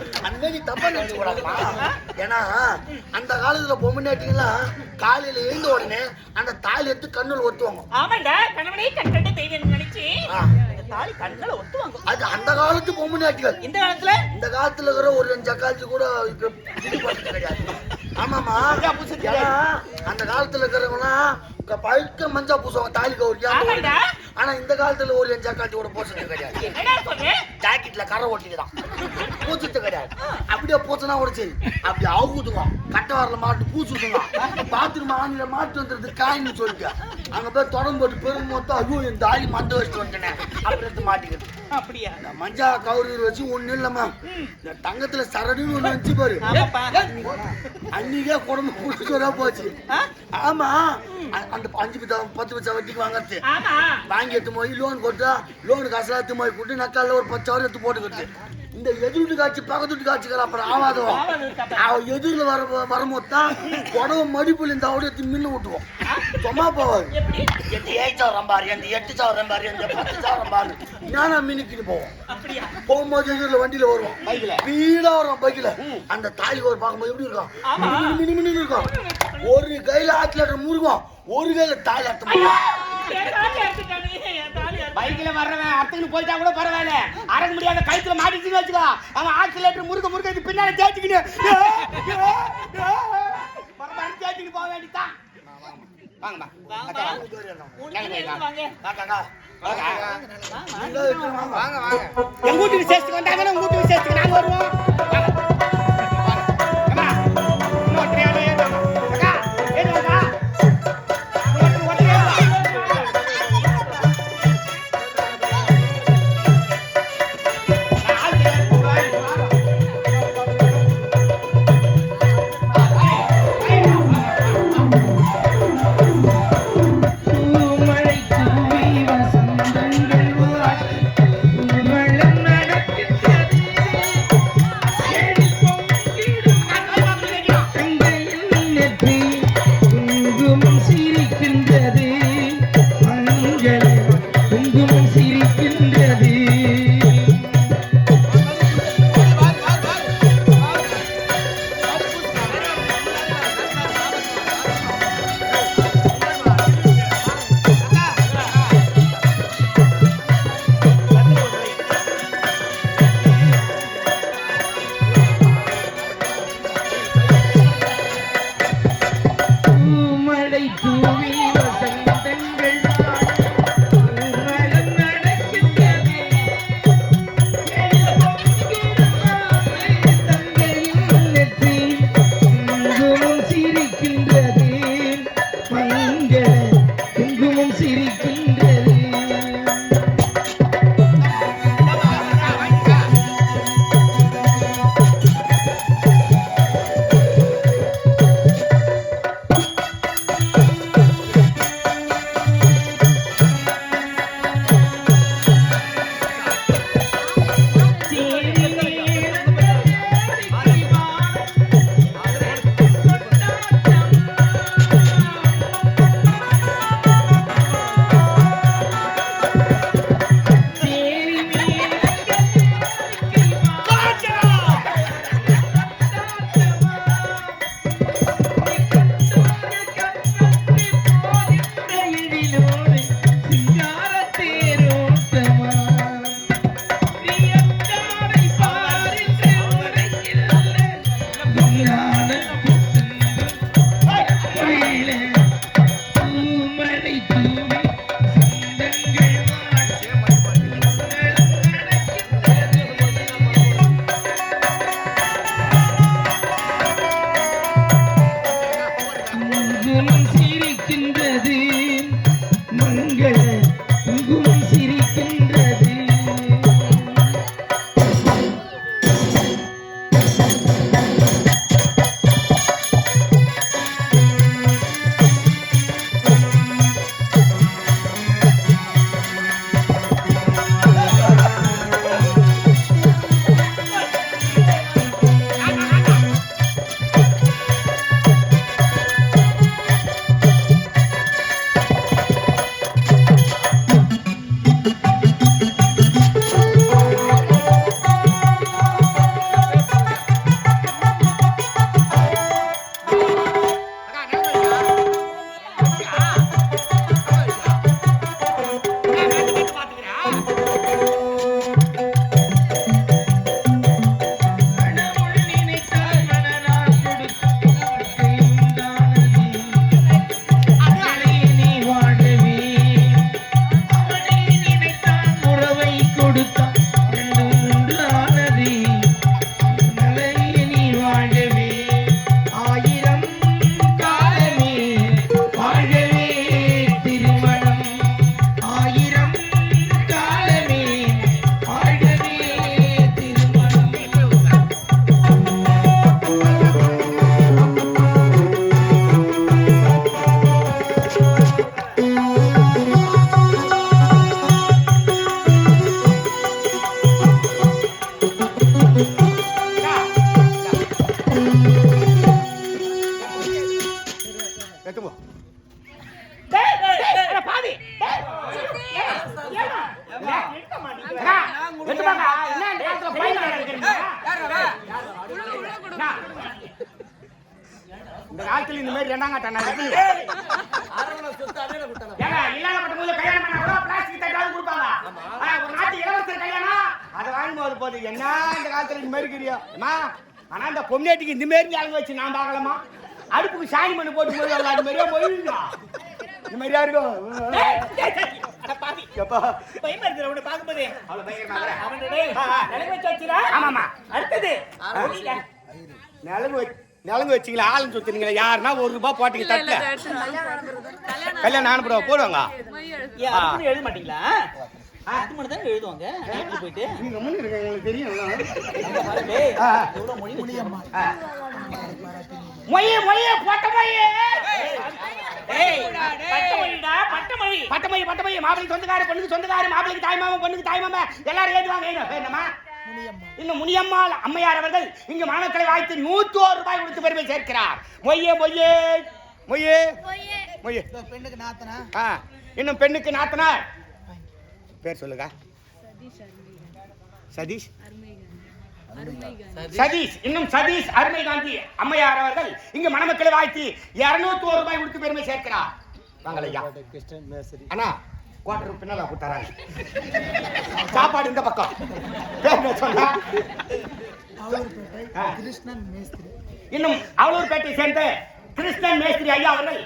மாதிரி தப்பா நினைச்சு கூடாதுமா ஏன்னா அந்த காலத்துல பொம்மினாட்டிங்கெல்லாம் காலையில எழுந்த உடனே அந்த தாலி எடுத்து கண்ணுல ஒத்துவாங்க. ஆமாண்டா கணவனே கண் கண்டு தெய்வம் நினைச்சு தாலி கண்களை ஒட்டுவாங்க அது அந்த காலத்து பொம்மினாட்டிகள். இந்த காலத்துல? இந்த காலத்துல இருக்கிற ஒரு ரெண்டு ஜக்காச்சு கூட கிடையாது. ஆமாமா அந்த காலத்துல இருக்கிறவங்களாம் க- பழுக்க மஞ்சா பூசுவாங்க. தாலி ஆமாண்டா. ஆனா இந்த காலத்துல ஒரு ரெண்டு ஜக்காச்சு கூட பூசுறது கிடையாது. ஜாக்கெட்ல கரை ஒட்டிக்குதான் பூச்சுட்டு கிடையாது. அப்படியே பூச்சினா கூட சரி. அப்படி அவுக்குதுங்க கட்டை வரல மாட்டு பூச்சுதுங்க பாத்ரூம் ஆணில மாட்டு வந்துருது காயின்னு சொல்லிட்டு. அங்க போய் தொடர்ந்து போட்டு பெரும் மொத்தம் ஐயோ என் தாலி மந்த வச்சுட்டு வந்துட்டேன். அப்படி எடுத்து மாட்டிக்கிது அப்படியா? இந்த மஞ்சா கவுரி வச்சு ஒண்ணு இல்லம்மா. இந்த தங்கத்துல சரடுன்னு ஒண்ணு வச்சு பாரு. அன்னைக்கே குடும்பம் குடிச்சோரா போச்சு? ஆமா. அந்த அஞ்சு பத்தா பத்து பச்சா வட்டிக்கு வாங்கறது. வாங்கி எடுத்து போய் லோன் கொடுத்தா லோனு காசுலாம் எடுத்து போய் கொடுத்து நக்கால ஒரு பத்து ஹவர் எடுத்து போட்டுக்கிறது இந்த எதிர்ட்டு காட்சி பக்கத்து காட்சிக்கிற அப்புறம் ஆவாதோ. அவன் எதிரில் வர வரும்போது தான் உடவு மடிப்புல இந்த அவட எடுத்து மின்னு விட்டுவோம் சும்மா போவாது எப்படி? எந்த ஏழு சவரம் பாரு எந்த எட்டு சவரம் பாரு எந்த பத்து சவரம் பாரு. நானா மின்னுக்கிட்டு போவோம். அப்படியா? போகும்போது எதிரில் வண்டியில வருவோம். பைக்ல ஸ்பீடா வரும் பைக்கில். அந்த தாலி ஒரு பார்க்கும்போது எப்படி இருக்கும்? ஆமா. மினி மினி மினி இருக்கும். ஒரு கையில ஆக்கில முருகும் ஒரு கையில தாலி அர்த்தம் பைக்ல வர்றவன் அர்த்தத்துக்கு போயிட்டா கூட பரவாயில்ல. அடங்க முடியாத கழுத்துல மாட்டிச்சுன்னு வச்சுக்கோ. அவன் ஆக்சிலேட்டர் முறுக்க முறுக்க இது பின்னால தேய்ச்சிக்கிட்டு தேய்ச்சிக்கிட்டு போக வேண்டியதான் வாங்கம்மா வாங்க. வாங்க. வாங்க. வாங்க எங்க வீட்டு விசேஷத்துக்கு வந்தாங்கன்னா மாதிரி ரெண்டாம் நான். அரவணை சொத்து ஏங்க, இல்லாதப்பட்ட போது கல்யாணம் பண்ணா கூட plastic தட்டாவது கொடுப்பாங்க. ஆ, ஒரு நாட்டு இளவரசர் கல்யாணம், அதை வாங்கும் போது போது, என்ன இந்த காலத்துல இந்த மாதிரி? அம்மா, ஆனா இந்த பொம்னாட்டிக்கு இந்த மாதிரி ஆளுங்க வச்சு நான் பார்க்கலாமா? அடுப்புக்கு சாணி மண்ணு போட்டு போய் அது மாதிரியா போயிருங்க. இந்த மாதிரியா இருக்கும். ஏய், நிலங்கு வச்சு நிலங்கு வச்சிங்களா ஆளுன்னு சுத்துனீங்களா யாருன்னா ஒரு ரூபாய் போட்டீங்க தட்டுல. கல்யாணம் அனுப்பிடுவா போடுவாங்க. எழுத மாட்டீங்களா? எழுதுவாங்க? போயிட்டு? நீங்க முன்ன இருக்க எங்களுக்கு தெரியும். மொய்யே மொய்யே போட்ட பட்டமொழிடா, பட்டமொழி. பட்டமொழி மாப்பிளைக்கு சொந்தக்காரு பொண்ணுக்கு சொந்தக்காரு மாப்பிளைக்கு தாய் மாமா பொண்ணுக்கு தாய் மாமா எல்லாரும் ஏதுவாங்க ஏங்க இன்னும் முனியம்மாள் அம்மையார் அவர்கள் இங்கு மாணவர்களை வாழ்த்து நூத்தி ஒரு ரூபாய் கொடுத்து பெருமை சேர்க்கிறார். மொய்யே மொய்யே மொய்யே மொய்யே. பெண்ணுக்கு நாத்தனா? ஆ இன்னும் பெண்ணுக்கு நாத்தனார். பேர் சொல்லுங்க. சதீஷ் சதீஷ்? இன்னும் சதீஷ் அருமை காந்தி அம்மையார் அவர்கள் இங்கு மணமக்களை வாழ்த்தி இருநூத்தி ஒரு ரூபாய் கொடுத்து பெருமை சேர்க்கிறார். வாங்கலையா கிறிஸ்டன் மேசரி அண்ணா குவார்டர் பின்னால கொடுத்தாராங்க சாப்பாடு இந்த பக்கம். பேர் சொன்னா. கிருஷ்ணன் மேஸ்திரி. இன்னும் அவலூர்பேட்டை சேர்ந்த கிருஷ்ணன் மேஸ்திரி ஐயா அவர்கள்